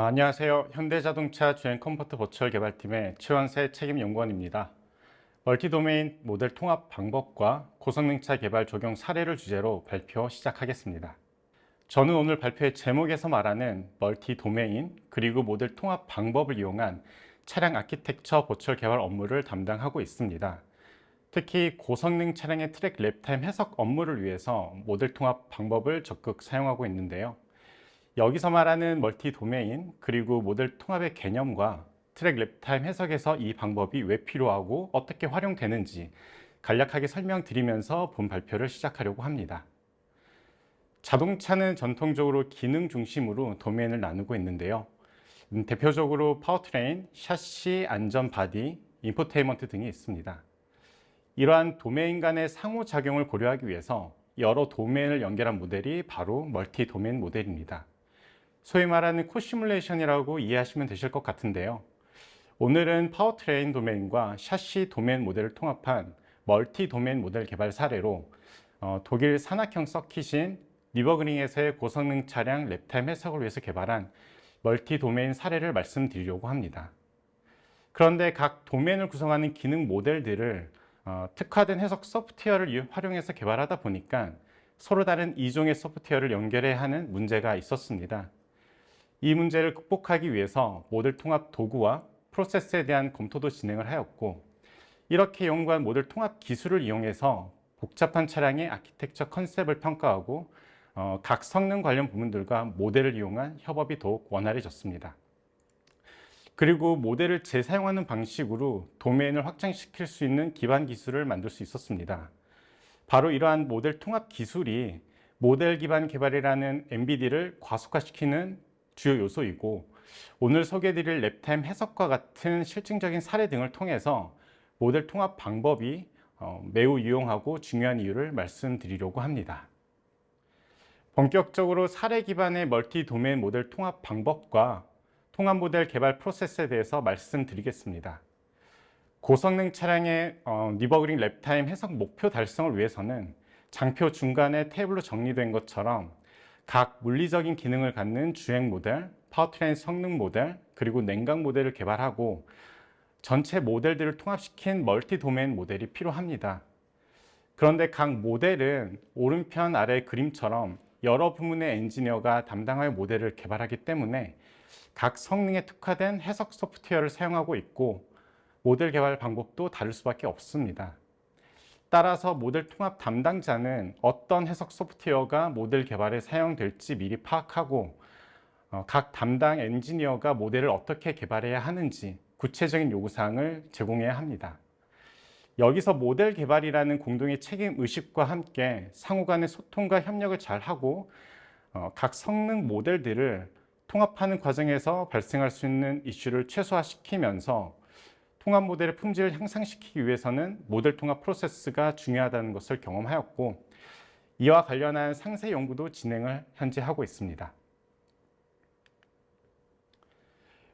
아, 안녕하세요. 현대자동차 주행 컴포트 버추얼 개발팀의 최원세 책임 연구원입니다. 멀티 도메인 모델 통합 방법과 고성능차 개발 적용 사례를 주제로 발표 시작하겠습니다. 저는 오늘 발표의 제목에서 말하는 멀티 도메인 그리고 모델 통합 방법을 이용한 차량 아키텍처 버추얼 개발 업무를 담당하고 있습니다. 특히 고성능 차량의 트랙 랩타임 해석 업무를 위해서 모델 통합 방법을 적극 사용하고 있는데요. 여기서 말하는 멀티 도메인 그리고 모델 통합의 개념과 트랙 랩타임 해석에서 이 방법이 왜 필요하고 어떻게 활용되는지 간략하게 설명드리면서 본 발표를 시작하려고 합니다. 자동차는 전통적으로 기능 중심으로 도메인을 나누고 있는데요. 음, 대표적으로 파워트레인, 샤시, 안전 바디, 인포테인먼트 등이 있습니다. 이러한 도메인 간의 상호작용을 고려하기 위해서 여러 도메인을 연결한 모델이 바로 멀티 도메인 모델입니다. 소위 말하는 코시뮬레이션이라고 이해하시면 되실 것 같은데요. 오늘은 파워트레인 도메인과 샤시 도메인 모델을 통합한 멀티 도메인 모델 개발 사례로 어, 독일 산악형 서킷인 리버그링에서의 고성능 차량 랩타임 해석을 위해서 개발한 멀티 도메인 사례를 말씀드리려고 합니다. 그런데 각 도메인을 구성하는 기능 모델들을 어, 특화된 해석 소프트웨어를 활용해서 개발하다 보니까 서로 다른 이종의 소프트웨어를 연결해야 하는 문제가 있었습니다. 이 문제를 극복하기 위해서 모델 통합 도구와 프로세스에 대한 검토도 진행을 하였고 이렇게 연구한 모델 통합 기술을 이용해서 복잡한 차량의 아키텍처 컨셉을 평가하고 어, 각 성능 관련 부분들과 모델을 이용한 협업이 더욱 원활해졌습니다. 그리고 모델을 재사용하는 방식으로 도메인을 확장시킬 수 있는 기반 기술을 만들 수 있었습니다. 바로 이러한 모델 통합 기술이 모델 기반 개발이라는 MBD를 과속화시키는 주요 요소이고 오늘 소개해드릴 랩타임 해석과 같은 실증적인 사례 등을 통해서 모델 통합 방법이 어, 매우 유용하고 중요한 이유를 말씀드리려고 합니다. 본격적으로 사례 기반의 멀티 도메인 모델 통합 방법과 통합 모델 개발 프로세스에 대해서 말씀드리겠습니다. 고성능 차량의 어, 리버그링 랩타임 해석 목표 달성을 위해서는 장표 중간에 테이블로 정리된 것처럼 각 물리적인 기능을 갖는 주행 모델, 파워트레인 성능 모델, 그리고 냉각 모델을 개발하고 전체 모델들을 통합시킨 멀티 도메인 모델이 필요합니다. 그런데 각 모델은 오른편 아래 그림처럼 여러 부문의 엔지니어가 담당하여 모델을 개발하기 때문에 각 성능에 특화된 해석 소프트웨어를 사용하고 있고 모델 개발 방법도 다를 수밖에 없습니다. 따라서 모델 통합 담당자는 어떤 해석 소프트웨어가 모델 개발에 사용될지 미리 파악하고 어, 각 담당 엔지니어가 모델을 어떻게 개발해야 하는지 구체적인 요구사항을 제공해야 합니다. 여기서 모델 개발이라는 공동의 책임 의식과 함께 상호 간의 소통과 협력을 잘 하고 어, 각 성능 모델들을 통합하는 과정에서 발생할 수 있는 이슈를 최소화시키면서 통합 모델의 품질을 향상시키기 위해서는 모델 통합 프로세스가 중요하다는 것을 경험하였고 이와 관련한 상세 연구도 진행을 현재 하고 있습니다.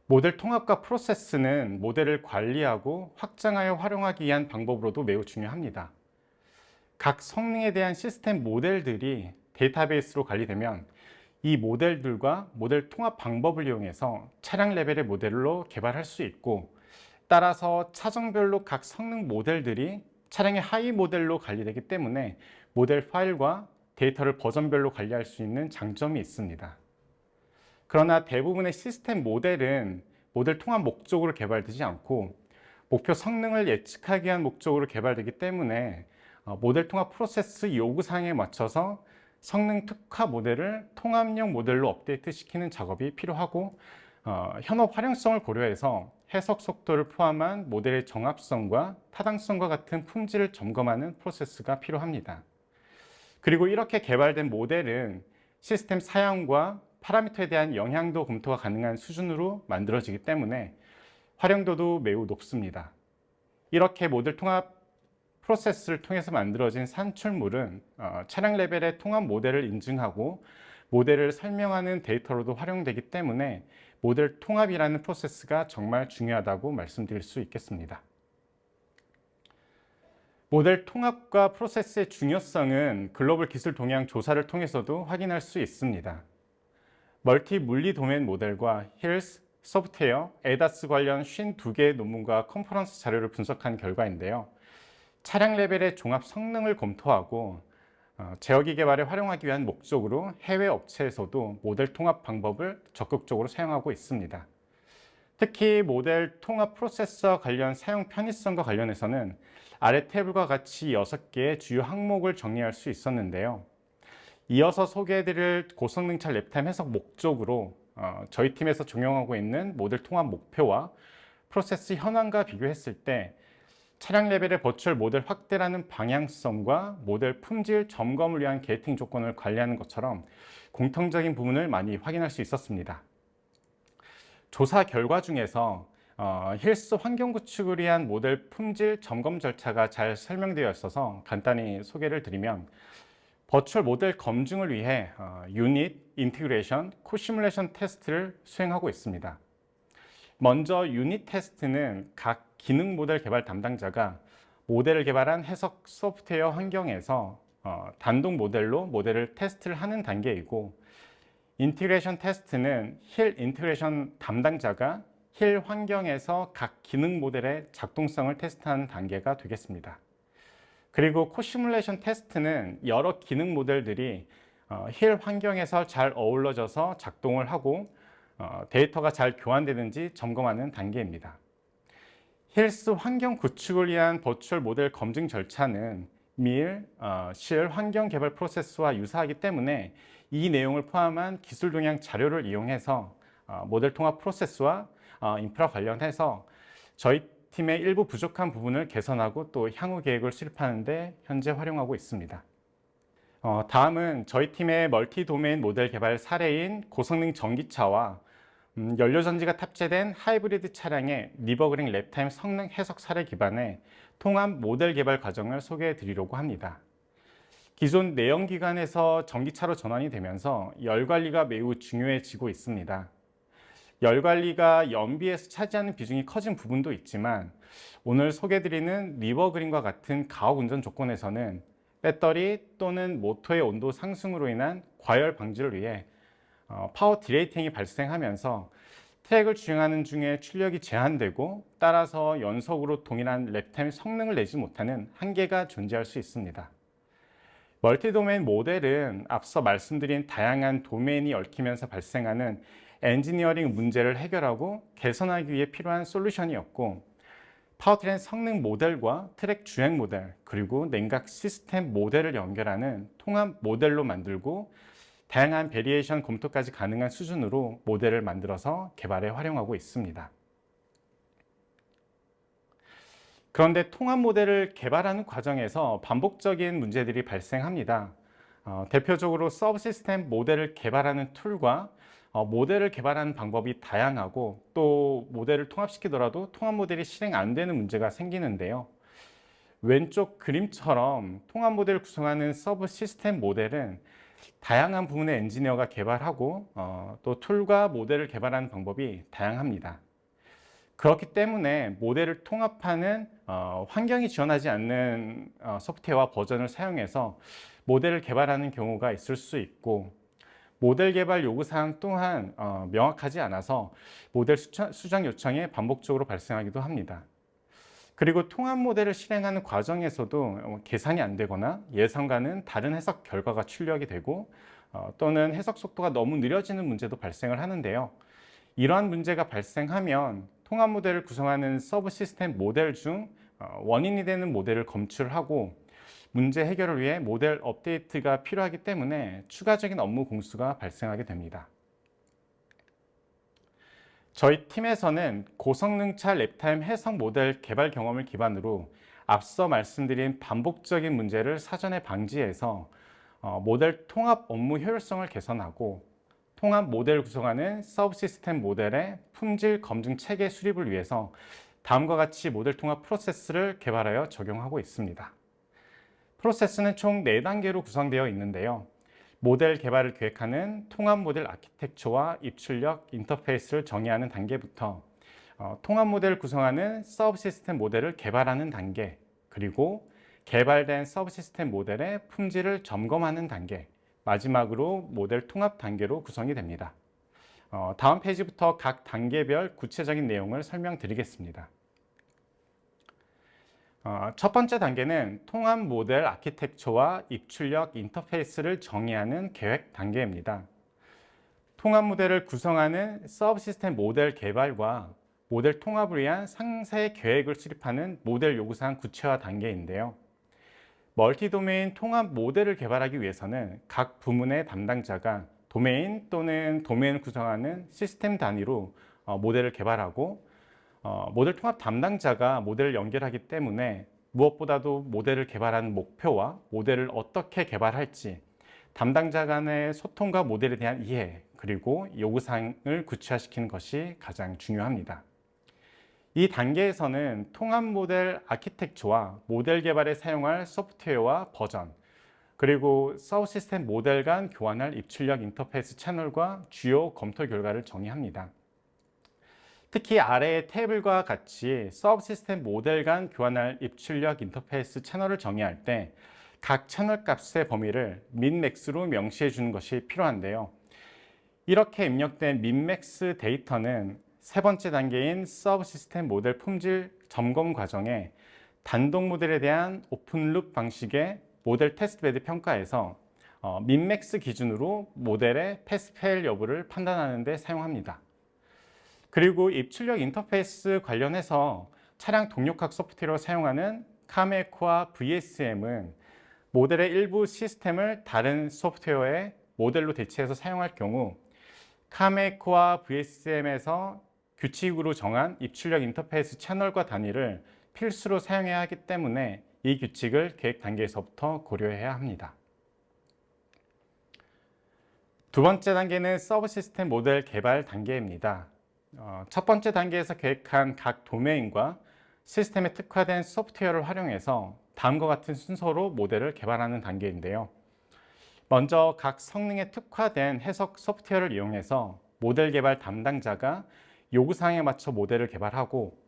모델 통합과 프로세스는 모델을 관리하고 확장하여 활용하기 위한 방법으로도 매우 중요합니다. 각 성능에 대한 시스템 모델들이 데이터베이스로 관리되면 이 모델들과 모델 통합 방법을 이용해서 차량 레벨의 모델로 개발할 수 있고 따라서 차종별로 각 성능 모델들이 차량의 하위 모델로 관리되기 때문에 모델 파일과 데이터를 버전별로 관리할 수 있는 장점이 있습니다. 그러나 대부분의 시스템 모델은 모델 통합 목적으로 개발되지 않고 목표 성능을 예측하기 위한 목적으로 개발되기 때문에 어, 모델 통합 프로세스 요구사항에 맞춰서 성능 특화 모델을 통합형 모델로 업데이트 시키는 작업이 필요하고 어, 현업 활용성을 고려해서 해석 속도를 포함한 모델의 정합성과 타당성과 같은 품질을 점검하는 프로세스가 필요합니다. 그리고 이렇게 개발된 모델은 시스템 사양과 파라미터에 대한 영향도 검토가 가능한 수준으로 만들어지기 때문에 활용도도 매우 높습니다. 이렇게 모델 통합 프로세스를 통해서 만들어진 산출물은 어, 차량 레벨의 통합 모델을 인증하고 모델을 설명하는 데이터로도 활용되기 때문에 모델 통합이라는 프로세스가 정말 중요하다고 말씀드릴 수 있겠습니다. 모델 통합과 프로세스의 중요성은 글로벌 기술 동향 조사를 통해서도 확인할 수 있습니다. 멀티 물리 도메인 모델과 힐스, 소프트웨어, 에다스 관련 52개의 논문과 컨퍼런스 자료를 분석한 결과인데요. 차량 레벨의 종합 성능을 검토하고 어, 제어기 개발에 활용하기 위한 목적으로 해외 업체에서도 모델 통합 방법을 적극적으로 사용하고 있습니다. 특히 모델 통합 프로세서 관련 사용 편의성과 관련해서는 아래 테이블과 같이 6개의 주요 항목을 정리할 수 있었는데요. 이어서 소개해드릴 고성능차 랩타임 해석 목적으로 어, 저희 팀에서 적용하고 있는 모델 통합 목표와 프로세스 현황과 비교했을 때 차량 레벨의 버추얼 모델 확대라는 방향성과 모델 품질 점검을 위한 게이팅 조건을 관리하는 것처럼 공통적인 부분을 많이 확인할 수 있었습니다. 조사 결과 중에서 어, 힐스 환경 구축을 위한 모델 품질 점검 절차가 잘 설명되어 있어서 간단히 소개를 드리면 버추얼 모델 검증을 위해 어, 유닛, 인티그레이션, 코시뮬레이션 테스트를 수행하고 있습니다. 먼저 유닛 테스트는 각 기능 모델 개발 담당자가 모델을 개발한 해석 소프트웨어 환경에서 어, 단독 모델로 모델을 테스트를 하는 단계이고 인티그레이션 테스트는 힐 인티그레이션 담당자가 힐 환경에서 각 기능 모델의 작동성을 테스트하는 단계가 되겠습니다. 그리고 코시뮬레이션 테스트는 여러 기능 모델들이 어, 힐 환경에서 잘 어우러져서 작동을 하고 어, 데이터가 잘 교환되는지 점검하는 단계입니다. 힐스 환경 구축을 위한 버추얼 모델 검증 절차는 밀, 어, 실 환경 개발 프로세스와 유사하기 때문에 이 내용을 포함한 기술 동향 자료를 이용해서 어, 모델 통합 프로세스와 어, 인프라 관련해서 저희 팀의 일부 부족한 부분을 개선하고 또 향후 계획을 수립하는데 현재 활용하고 있습니다. 어, 다음은 저희 팀의 멀티 도메인 모델 개발 사례인 고성능 전기차와 음, 연료전지가 탑재된 하이브리드 차량의 리버그링 랩타임 성능 해석 사례 기반의 통합 모델 개발 과정을 소개해 드리려고 합니다. 기존 내연기관에서 전기차로 전환이 되면서 열 관리가 매우 중요해지고 있습니다. 열 관리가 연비에서 차지하는 비중이 커진 부분도 있지만 오늘 소개드리는 리버그린과 같은 가혹 운전 조건에서는 배터리 또는 모터의 온도 상승으로 인한 과열 방지를 위해 어, 파워 디레이팅이 발생하면서 트랙을 주행하는 중에 출력이 제한되고 따라서 연속으로 동일한 랩타임 성능을 내지 못하는 한계가 존재할 수 있습니다. 멀티 도메인 모델은 앞서 말씀드린 다양한 도메인이 얽히면서 발생하는 엔지니어링 문제를 해결하고 개선하기 위해 필요한 솔루션이었고 파워트레인 성능 모델과 트랙 주행 모델 그리고 냉각 시스템 모델을 연결하는 통합 모델로 만들고 다양한 베리에이션 검토까지 가능한 수준으로 모델을 만들어서 개발에 활용하고 있습니다. 그런데 통합 모델을 개발하는 과정에서 반복적인 문제들이 발생합니다. 어, 대표적으로 서브 시스템 모델을 개발하는 툴과 어, 모델을 개발하는 방법이 다양하고 또 모델을 통합시키더라도 통합 모델이 실행 안 되는 문제가 생기는데요. 왼쪽 그림처럼 통합 모델을 구성하는 서브 시스템 모델은 다양한 부분의 엔지니어가 개발하고 어, 또 툴과 모델을 개발하는 방법이 다양합니다. 그렇기 때문에 모델을 통합하는 어, 환경이 지원하지 않는 어, 소프트웨어와 버전을 사용해서 모델을 개발하는 경우가 있을 수 있고 모델 개발 요구사항 또한 어, 명확하지 않아서 모델 수정 요청이 반복적으로 발생하기도 합니다. 그리고 통합 모델을 실행하는 과정에서도 어, 계산이 안 되거나 예상과는 다른 해석 결과가 출력이 되고 어, 또는 해석 속도가 너무 느려지는 문제도 발생을 하는데요. 이러한 문제가 발생하면 통합 모델을 구성하는 서브 시스템 모델 중 어, 원인이 되는 모델을 검출하고 문제 해결을 위해 모델 업데이트가 필요하기 때문에 추가적인 업무 공수가 발생하게 됩니다. 저희 팀에서는 고성능차 랩타임 해석 모델 개발 경험을 기반으로 앞서 말씀드린 반복적인 문제를 사전에 방지해서 어, 모델 통합 업무 효율성을 개선하고 통합 모델 구성하는 서브 시스템 모델의 품질 검증 체계 수립을 위해서 다음과 같이 모델 통합 프로세스를 개발하여 적용하고 있습니다. 프로세스는 총 4단계로 구성되어 있는데요. 모델 개발을 계획하는 통합 모델 아키텍처와 입출력 인터페이스를 정의하는 단계부터 어, 통합 모델을 구성하는 서브 시스템 모델을 개발하는 단계, 그리고 개발된 서브 시스템 모델의 품질을 점검하는 단계, 마지막으로 모델 통합 단계로 구성이 됩니다. 어, 다음 페이지부터 각 단계별 구체적인 내용을 설명드리겠습니다. 어, 첫 번째 단계는 통합 모델 아키텍처와 입출력 인터페이스를 정의하는 계획 단계입니다. 통합 모델을 구성하는 서브 시스템 모델 개발과 모델 통합을 위한 상세 계획을 수립하는 모델 요구사항 구체화 단계인데요. 멀티 도메인 통합 모델을 개발하기 위해서는 각 부문의 담당자가 도메인 또는 도메인을 구성하는 시스템 단위로 어, 모델을 개발하고 어, 모델 통합 담당자가 모델을 연결하기 때문에 무엇보다도 모델을 개발하는 목표와 모델을 어떻게 개발할지 담당자 간의 소통과 모델에 대한 이해 그리고 요구사항을 구체화시키는 것이 가장 중요합니다. 이 단계에서는 통합 모델 아키텍처와 모델 개발에 사용할 소프트웨어와 버전, 그리고 서브 시스템 모델 간 교환할 입출력 인터페이스 채널과 주요 검토 결과를 정의합니다. 특히 아래의 테이블과 같이 서브 시스템 모델 간 교환할 입출력 인터페이스 채널을 정의할 때 각 채널 값의 범위를 민맥스로 명시해 주는 것이 필요한데요. 이렇게 입력된 민맥스 데이터는 세 번째 단계인 서브 시스템 모델 품질 점검 과정에 단독 모델에 대한 오픈룹 방식의 모델 테스트 베드 평가에서 어, 민맥스 기준으로 모델의 패스 페일 여부를 판단하는 데 사용합니다. 그리고 입출력 인터페이스 관련해서 차량 동력학 소프트웨어로 사용하는 카메코와 VSM은 모델의 일부 시스템을 다른 소프트웨어의 모델로 대체해서 사용할 경우 카메코와 VSM에서 규칙으로 정한 입출력 인터페이스 채널과 단위를 필수로 사용해야 하기 때문에 이 규칙을 계획 단계에서부터 고려해야 합니다. 두 번째 단계는 서브 시스템 모델 개발 단계입니다. 어, 첫 번째 단계에서 계획한 각 도메인과 시스템에 특화된 소프트웨어를 활용해서 다음과 같은 순서로 모델을 개발하는 단계인데요. 먼저 각 성능에 특화된 해석 소프트웨어를 이용해서 모델 개발 담당자가 요구사항에 맞춰 모델을 개발하고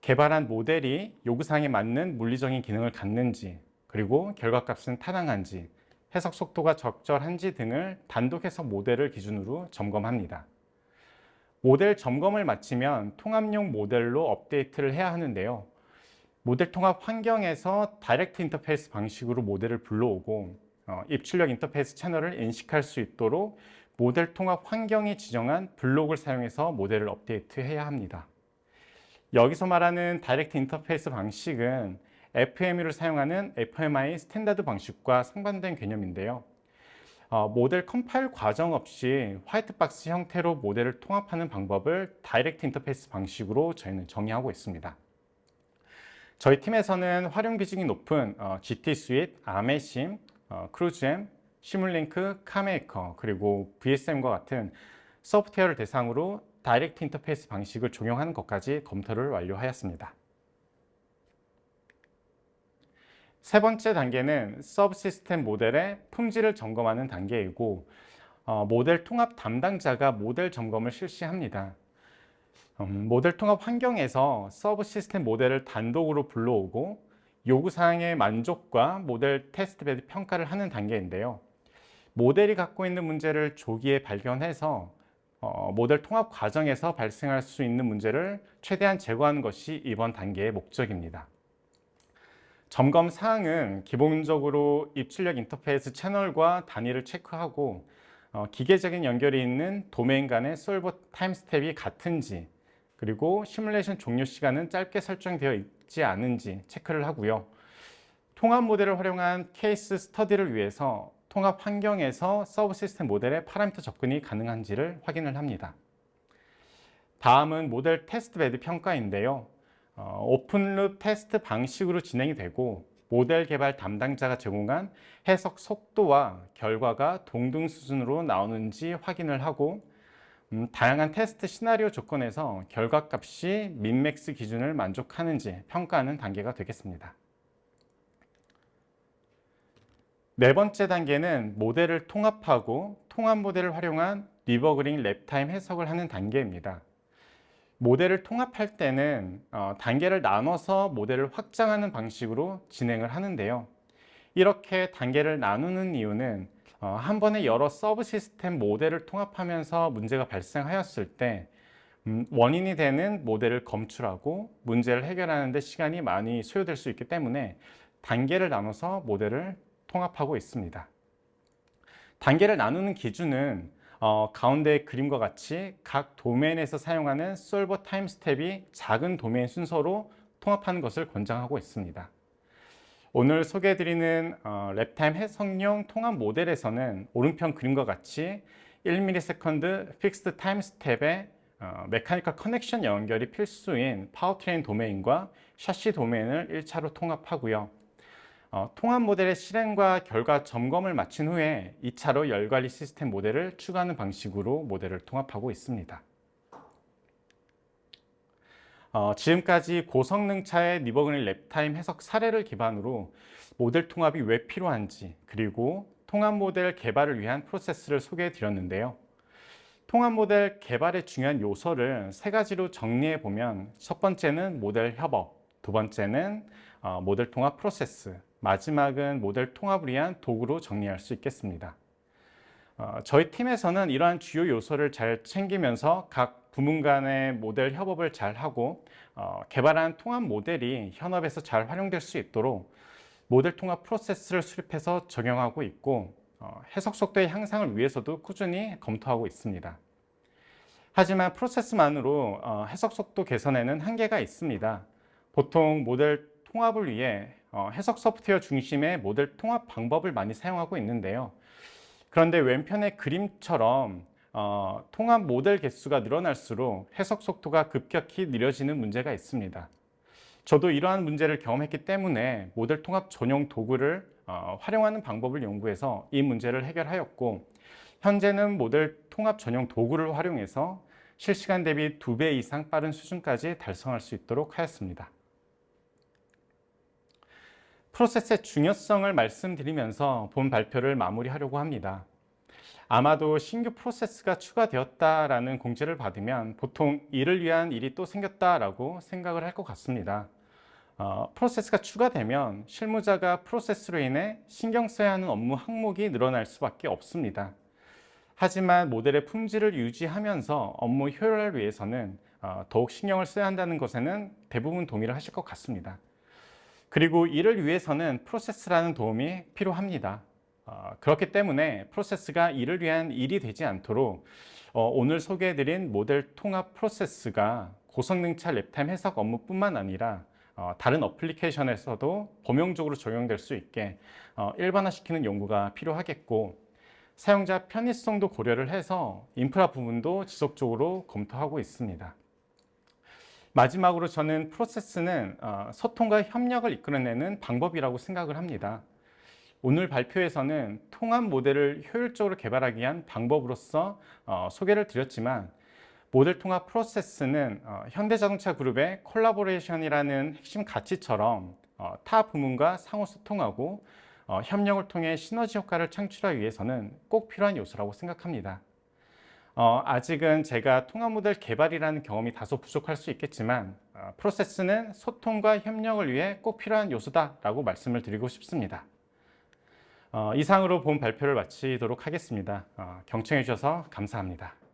개발한 모델이 요구사항에 맞는 물리적인 기능을 갖는지 그리고 결과값은 타당한지 해석 속도가 적절한지 등을 단독 해석 모델을 기준으로 점검합니다. 모델 점검을 마치면 통합용 모델로 업데이트를 해야 하는데요. 모델 통합 환경에서 다이렉트 인터페이스 방식으로 모델을 불러오고 어, 입출력 인터페이스 채널을 인식할 수 있도록 모델 통합 환경이 지정한 블록을 사용해서 모델을 업데이트해야 합니다. 여기서 말하는 다이렉트 인터페이스 방식은 FMU를 사용하는 FMI 스탠다드 방식과 상반된 개념인데요. 어, 모델 컴파일 과정 없이 화이트박스 형태로 모델을 통합하는 방법을 다이렉트 인터페이스 방식으로 저희는 정의하고 있습니다. 저희 팀에서는 활용 비중이 높은 어, GT 스윗, 아메심, 어, 크루즈엠, 시뮬링크, 카메이커, 그리고 VSM과 같은 소프트웨어를 대상으로 다이렉트 인터페이스 방식을 적용하는 것까지 검토를 완료하였습니다. 세 번째 단계는 서브 시스템 모델의 품질을 점검하는 단계이고 어, 모델 통합 담당자가 모델 점검을 실시합니다. 음, 모델 통합 환경에서 서브 시스템 모델을 단독으로 불러오고 요구사항의 만족과 모델 테스트 베드 평가를 하는 단계인데요. 모델이 갖고 있는 문제를 조기에 발견해서 어, 모델 통합 과정에서 발생할 수 있는 문제를 최대한 제거하는 것이 이번 단계의 목적입니다. 점검 사항은 기본적으로 입출력 인터페이스 채널과 단위를 체크하고 어, 기계적인 연결이 있는 도메인 간의 솔버 타임 스텝이 같은지 그리고 시뮬레이션 종료 시간은 짧게 설정되어 있지 않은지 체크를 하고요. 통합 모델을 활용한 케이스 스터디를 위해서 통합 환경에서 서브 시스템 모델의 파라미터 접근이 가능한지를 확인을 합니다. 다음은 모델 테스트 베드 평가인데요. 어, 오픈룹 테스트 방식으로 진행이 되고 모델 개발 담당자가 제공한 해석 속도와 결과가 동등 수준으로 나오는지 확인을 하고 음, 다양한 테스트 시나리오 조건에서 결과 값이 민맥스 기준을 만족하는지 평가하는 단계가 되겠습니다. 네 번째 단계는 모델을 통합하고 통합 모델을 활용한 리버그링 랩타임 해석을 하는 단계입니다. 모델을 통합할 때는 어, 단계를 나눠서 모델을 확장하는 방식으로 진행을 하는데요. 이렇게 단계를 나누는 이유는 어, 한 번에 여러 서브 시스템 모델을 통합하면서 문제가 발생하였을 때 음, 원인이 되는 모델을 검출하고 문제를 해결하는 데 시간이 많이 소요될 수 있기 때문에 단계를 나눠서 모델을 통합하고 있습니다. 단계를 나누는 기준은 어, 가운데 그림과 같이 각 도메인에서 사용하는 솔버 타임 스텝이 작은 도메인 순서로 통합하는 것을 권장하고 있습니다. 오늘 소개해드리는 어, 랩타임 해석용 통합 모델에서는 오른편 그림과 같이 1ms 픽스드 타임 스텝에 어, 메카니컬 커넥션 연결이 필수인 파워트레인 도메인과 샤시 도메인을 1차로 통합하고요. 어, 통합 모델의 실행과 결과 점검을 마친 후에 2차로 열관리 시스템 모델을 추가하는 방식으로 모델을 통합하고 있습니다. 어, 지금까지 고성능 차의 니버그닐 랩타임 해석 사례를 기반으로 모델 통합이 왜 필요한지 그리고 통합 모델 개발을 위한 프로세스를 소개해 드렸는데요. 통합 모델 개발의 중요한 요소를 세 가지로 정리해 보면 첫 번째는 모델 협업, 두 번째는 어, 모델 통합 프로세스, 마지막은 모델 통합을 위한 도구로 정리할 수 있겠습니다. 어, 저희 팀에서는 이러한 주요 요소를 잘 챙기면서 각 부문 간의 모델 협업을 잘 하고 어, 개발한 통합 모델이 현업에서 잘 활용될 수 있도록 모델 통합 프로세스를 수립해서 적용하고 있고 어, 해석 속도의 향상을 위해서도 꾸준히 검토하고 있습니다. 하지만 프로세스만으로 어, 해석 속도 개선에는 한계가 있습니다. 보통 모델 통합을 위해 어, 해석 소프트웨어 중심의 모델 통합 방법을 많이 사용하고 있는데요. 그런데 왼편의 그림처럼 어, 통합 모델 개수가 늘어날수록 해석 속도가 급격히 느려지는 문제가 있습니다. 저도 이러한 문제를 경험했기 때문에 모델 통합 전용 도구를 어, 활용하는 방법을 연구해서 이 문제를 해결하였고 현재는 모델 통합 전용 도구를 활용해서 실시간 대비 2배 이상 빠른 수준까지 달성할 수 있도록 하였습니다. 프로세스의 중요성을 말씀드리면서 본 발표를 마무리하려고 합니다. 아마도 신규 프로세스가 추가되었다라는 공지를 받으면 보통 이를 위한 일이 또 생겼다라고 생각을 할 것 같습니다. 어, 프로세스가 추가되면 실무자가 프로세스로 인해 신경 써야 하는 업무 항목이 늘어날 수밖에 없습니다. 하지만 모델의 품질을 유지하면서 업무 효율을 위해서는 어, 더욱 신경을 써야 한다는 것에는 대부분 동의를 하실 것 같습니다. 그리고 이를 위해서는 프로세스라는 도움이 필요합니다. 어, 그렇기 때문에 프로세스가 이를 위한 일이 되지 않도록 어, 오늘 소개해드린 모델 통합 프로세스가 고성능차 랩타임 해석 업무뿐만 아니라 어, 다른 어플리케이션에서도 범용적으로 적용될 수 있게 어, 일반화시키는 연구가 필요하겠고 사용자 편의성도 고려를 해서 인프라 부분도 지속적으로 검토하고 있습니다. 마지막으로 저는 프로세스는 어, 소통과 협력을 이끌어내는 방법이라고 생각을 합니다. 오늘 발표에서는 통합 모델을 효율적으로 개발하기 위한 방법으로서 어, 소개를 드렸지만 모델 통합 프로세스는 어, 현대자동차 그룹의 콜라보레이션이라는 핵심 가치처럼 타 부문과 상호 소통하고 협력을 통해 시너지 효과를 창출하기 위해서는 꼭 필요한 요소라고 생각합니다. 어, 아직은 제가 통합 모델 개발이라는 경험이 다소 부족할 수 있겠지만 어, 프로세스는 소통과 협력을 위해 꼭 필요한 요소다라고 말씀을 드리고 싶습니다. 어, 이상으로 본 발표를 마치도록 하겠습니다. 어, 경청해 주셔서 감사합니다.